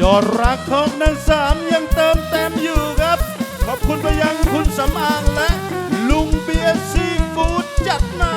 ยอดรักของนันสามยังเติมเต็มอยู่ครับ ขอบคุณไปยังคุณสำอางและ ลุงเบียร์ซีฟูดจัดมา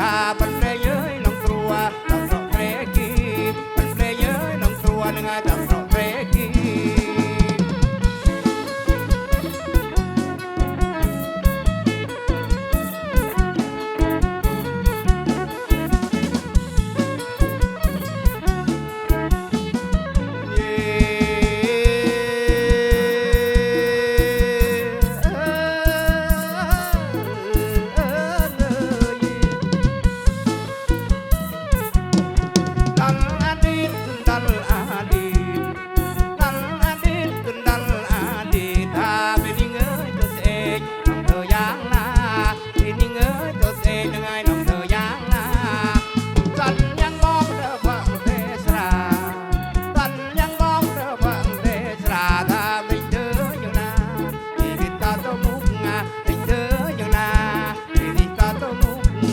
God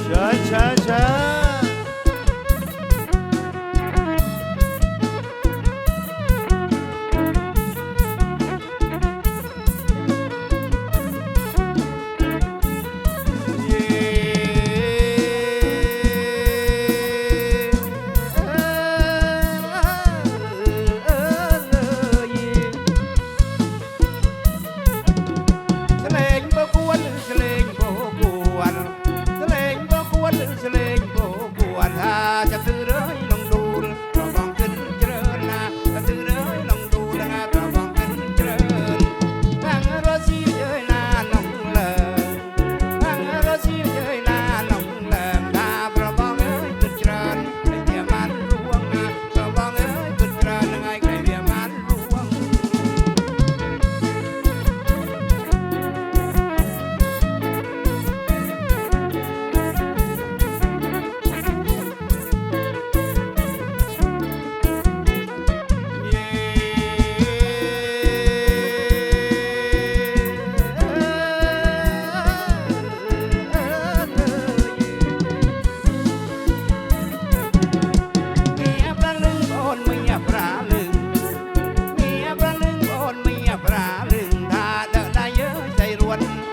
Yeah, yeah, yeah. what